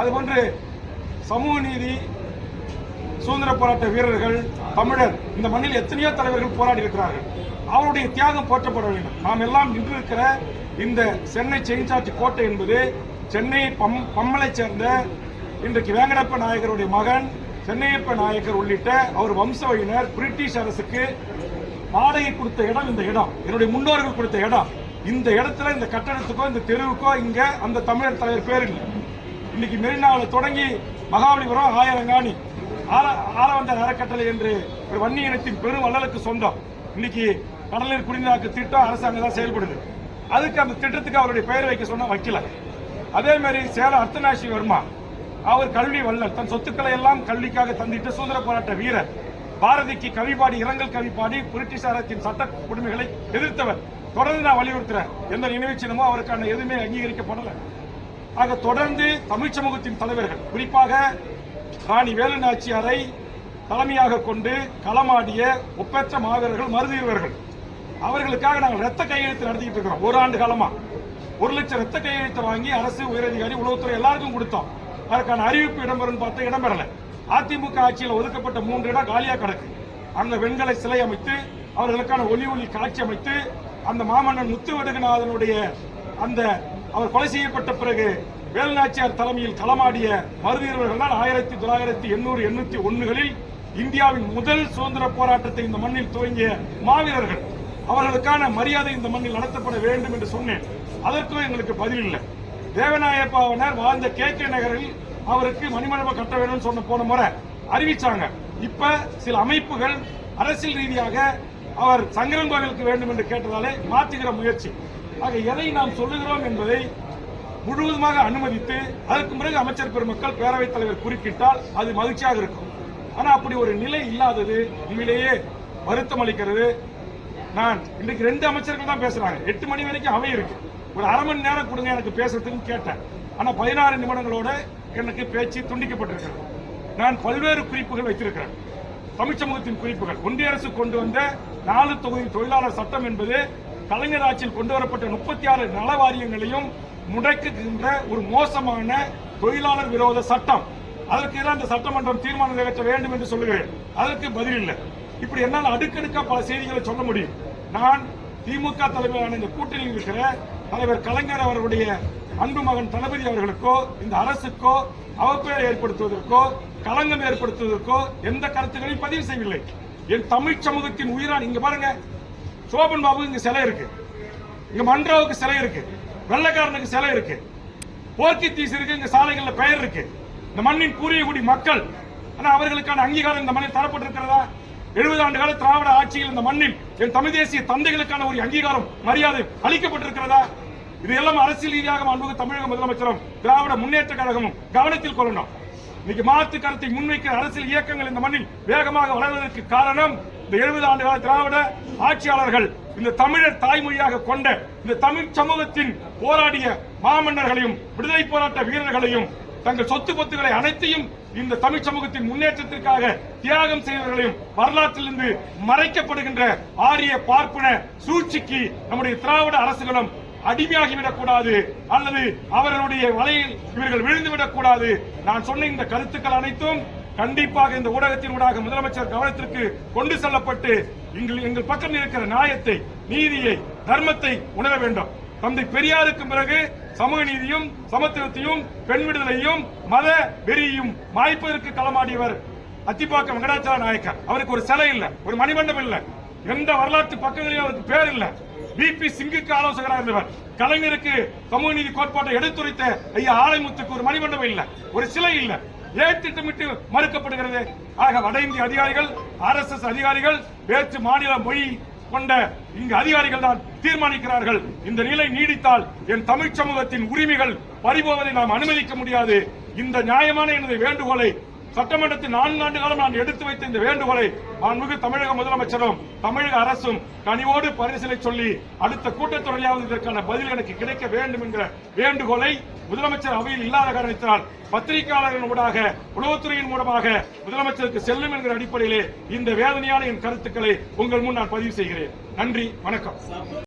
அதுபோன்று சமூக நீதி சுதந்திர போராட்ட வீரர்கள் தமிழர் இந்த மண்ணில் எத்தனையோ தலைவர்கள் போராடி இருக்கிறார்கள். அவருடைய தியாகம் போற்றப்பட வேண்டும். நாம் எல்லாம் நின்று இருக்கிற இந்த சென்னை செயின்சாட்சி கோட்டை என்பது சென்னை பம் பம்மலை சேர்ந்த இன்றைக்கு வேங்கடப்ப நாயகருடைய மகன் சென்னையப்ப நாயக்கர் உள்ளிட்ட அவர் வம்சவையினர் பிரிட்டிஷ் அரசுக்கு வாடகை கொடுத்த இடம் இந்த இடம். என்னுடைய முன்னோர்கள் கொடுத்த இடம். இந்த இடத்துல இந்த கட்டடத்துக்கோ இந்த தெருவுக்கோ இங்கே அந்த தமிழர் தலைவர் பேர் இல்லை. இன்னைக்கு மெரினாவில் தொடங்கி மகாபலிபுரம் ஆயிரங்காணி ஆல ஆலவந்தர் அறக்கட்டளை என்று ஒரு வன்னி இனத்தின் பெரும் வள்ளலுக்கு சொந்தம். இன்னைக்கு கடலீர் குடிநீராக்கு திட்டம் அரசாங்கம் தான் செயல்படுது. அதுக்கு அந்த திட்டத்துக்கு அவருடைய பெயர் வைக்க சொன்ன வைக்கல அதே மாதிரி சேலம் அர்த்தநாசி வர்மா அவர் கல்வி வல்லர் தன் சொத்துக்களை எல்லாம் கல்விக்காக தந்திட்டு சுதந்திர போராட்ட வீரர். பாரதிக்கு கவிப்பாடி இரங்கல் கவிப்பாடி பிரிட்டிஷ் அரசின் சட்ட கொடுமைகளை எதிர்த்தவர். தொடர்ந்து நான் வலியுறுத்துறேன். எந்த நினைவு சின்னமோ அவருக்கான எதுவுமே அங்கீகரிக்கப்படலை. ஆக தொடர்ந்து தமிழ் சமூகத்தின் தலைவர்கள் குறிப்பாக ராணி வேலு நாச்சியாரை தலைமையாக கொண்டு களமாடிய ஒப்பற்ற மாவீரர்கள் மருதீரர்கள் அவர்களுக்காக நாங்கள் ரத்த கையெழுத்து நடத்திக்கிட்டு இருக்கிறோம். ஒரு ஆண்டு காலமா. ஒரு லட்சம் ரத்த கையெழுத்தை வாங்கி அரசு உயரதிகாரி உளவுத்துறை எல்லாருக்கும் கொடுத்தோம். அதற்கான அறிவிப்பு இடம்பெறும் பார்த்தா இடம்பெறல. அதிமுக ஆட்சியில் ஒதுக்கப்பட்ட மூன்று இடம் காலியாக கிடக்கு. அந்த வெண்கல சிலை அமைத்து அவர்களுக்கான ஒலி ஒளி காட்சி அமைத்து அந்த மாமன்னன் முத்துவடுகநாதனுடைய அந்த அவர் கொலை செய்யப்பட்ட பிறகு வேலுநாச்சியார் தலைமையில் களமாடிய மருவீரர்கள் தான் ஆயிரத்தி தொள்ளாயிரத்தி எண்ணூறு எண்ணூத்தி ஒன்னுகளில் இந்தியாவின் முதல் சுதந்திர போராட்டத்தை இந்த மண்ணில் துவங்கிய மாவீரர்கள். அவர்களுக்கான மரியாதை இந்த மண்ணில் நடத்தப்பட வேண்டும் என்று சொன்னேன். அதற்கும் எங்களுக்கு பதில் இல்லை. தேவநாயப்பாவனர் வாழ்ந்த கே கே நகரில் அவருக்கு மணிமண்டபம் கட்ட வேணும்னு சொன்ன போன முறை அறிவிச்சாங்க. இப்ப சில அமைப்புகள் அரசியல் ரீதியாக அவர் சங்கரன் கோவிலுக்கு வேண்டும் என்று கேட்டதாலே மாற்றுகிற முயற்சி. ஆக எதை நாம் சொல்லுகிறோம் என்பதை முழுவதுமாக அனுமதித்து அதற்கு பிறகு அமைச்சர் பெருமக்கள் பேரவைத் தலைவர் குறுக்கிட்டால் அது மகிழ்ச்சியாக இருக்கும். ஆனால் அப்படி ஒரு நிலை இல்லாதது உண்மையிலேயே வருத்தம் அளிக்கிறது. நான் இன்றைக்கு ரெண்டு அமைச்சர்கள் தான் பேசுறாங்க. எட்டு மணி வரைக்கும் அவை இருக்கு. ஒரு அரை மணி நேரம் கொடுங்க எனக்கு பேசுறதுன்னு கேட்டேன். ஆனால் பதினாறு நிமிடங்களோட எனக்கு பேச்சு துண்டிக்கப்பட்டிருக்கிறது. நான் பல்வேறு குறிப்புகள் வைத்திருக்கிறேன். தமிழ் சமூகத்தின் குறிப்புகள். ஒன்றிய அரசு கொண்டு வந்த நாலு தொகுதி தொழிலாளர் சட்டம் என்பது கலைஞர் ஆட்சியில் கொண்டு வரப்பட்ட முப்பத்தி ஆறு நல வாரியங்களையும் முடக்குகின்ற ஒரு மோசமான தொழிலாளர் விரோத சட்டம். அதற்கு எதிராக அந்த சட்டமன்றம் தீர்மானம் நிறைவேற்ற வேண்டும் என்று சொல்லுகிறேன். அதற்கு பதில் இல்லை. இப்படி என்னால் அடுக்கடுக்காக பல செய்திகளை சொல்ல முடியும். நான் திமுக தலைமையிலான இந்த கூட்டணியில் இருக்கிற தலைவர் கலைஞர் அவருடைய அன்பு மகன் தளபதி அவர்களுக்கோ இந்த அரசுக்கோ அவப்பெயர் ஏற்படுத்துவதற்கோ களங்கம் ஏற்படுத்துவதற்கோ எந்த கருத்துக்களையும் பதிவு செய்யவில்லை. என் தமிழ் சமூகத்தின் உயிரான் இங்க பாருங்க சோபன் பாபு இங்க சிலை இருக்கு. இங்க மன்றாவுக்கு சிலை இருக்கு. வெள்ளக்காரனுக்கு சிலை இருக்கு. போர்க்கித்தீஸ் இருக்கு இங்க சாலைகள்ல பெயர் இருக்கு. இந்த மண்ணின் கூறியகுடி மக்கள் ஆனா அவர்களுக்கான அங்கீகாரம் இந்த மண்ணில் தரப்பட்டிருக்கிறதா? எழுபது ஆண்டு கால திராவிட ஆட்சியில் இந்த மண்ணில் என் தமிழ் தேசிய தந்தைகளுக்கான ஒரு அங்கீகாரம் மரியாதை அளிக்கப்பட்டிருக்கிறதா? எல்லாம் அரசியல் ரீதியாக மாண்புமிகு தமிழக முதலமைச்சரும் திராவிட முன்னேற்ற கழகமும் கவனத்தில் கொள்ளணும். இன்னைக்கு மாற்று கருத்தை முன்வைக்கிற அரசியல் இயக்கங்கள் இந்த மண்ணில் வேகமாக வளர்வதற்கு காரணம் இந்த எழுபது ஆண்டு கால திராவிட ஆட்சியாளர்கள் இந்த தமிழர் தாய்மொழியாக கொண்ட இந்த தமிழ் சமூகத்தின் போராடிய மாமன்னர்களையும் விடுதலை போராட்ட வீரர்களையும் தங்கள் சொத்து பத்துகளை அனைத்தையும் இந்த தமிழ் சமூகத்தின் முன்னேற்றத்திற்காக தியாகம் செய்தவர்களையும் வரலாற்றிலிருந்து மறைக்கப்படுகின்ற ஆரிய பார்ப்பன சூழ்ச்சிக்கு நம்முடைய திராவிட அரசுகளும் அடிமையாகிவிடக் கூடாது அல்லது அவர்களுடைய வலையில் இவர்கள் விழுந்துவிடக் கூடாது நான் சொன்ன இந்த கருத்துக்கள் அனைத்தும் கண்டிப்பாக இந்த ஊடகத்தின் ஊடாக முதலமைச்சர் கவனத்திற்கு கொண்டு செல்லப்பட்டு எங்கள் எங்கள் பக்கம் இருக்கிற நியாயத்தை நீதியை தர்மத்தை உணர வேண்டும். தந்தை பெரியாருக்கு பிறகு சமூக நீதியும் சமத்துவத்தையும் பெண் விடுதலையும் மத வெறியையும் மாய்ப்பதற்கு களமாடியவர் அத்திப்பாக்கம் வெங்கடாச்சல நாயக்கர். அவருக்கு ஒரு சிலை இல்ல ஒரு மணிமண்டபம் இல்ல. எந்த வரலாற்று பக்கங்களிலும் அவருக்கு பேர் இல்ல. பிபி சிங்குக்கு ஆலோசகராக இருந்தவர். கலைஞருக்கு சமூக நீதி கோட்பாட்டை எடுத்துரைத்த ஐயா ஆலைமுத்துக்கு ஒரு மணிமண்டபம் இல்ல ஒரு சிலை இல்லை. ஏன் திட்டமிட்டு மறுக்கப்படுகிறது? ஆக வட இந்திய அதிகாரிகள் ஆர்எஸ்எஸ் அதிகாரிகள் வேற்று மாநில மொழி கொண்ட இங்கு அதிகாரிகள் தான் தீர்மானிக்கிறார்கள். இந்த நிலை நீடித்தால் என் தமிழ் சமூகத்தின் உரிமைகள் பறிபோவதை நாம் அனுமதிக்க முடியாது. இந்த நியாயமான எனது வேண்டுகோளை சட்டமன்றத்தில் நான்கு ஆண்டு காலம் நான் எடுத்து வைத்த இந்த வேண்டுகோளை மாண்புமிகு தமிழக முதலமைச்சரும் தமிழக அரசும் கனிவோடு பரிசீலனை சொல்லி அடுத்த கூட்டத்தொடரியாவது இதற்கான பதில் எனக்கு கிடைக்க வேண்டும் என்கிற வேண்டுகோளை முதலமைச்சர் அவையில் இல்லாத காரணத்தினால் பத்திரிகையாளர்கள் ஊடாக உளவுத்துறையின் மூலமாக முதலமைச்சருக்கு செல்லும் என்கிற அடிப்படையிலே இந்த வேதனையான என் கருத்துக்களை உங்கள் முன் நான் பதிவு செய்கிறேன். நன்றி வணக்கம்.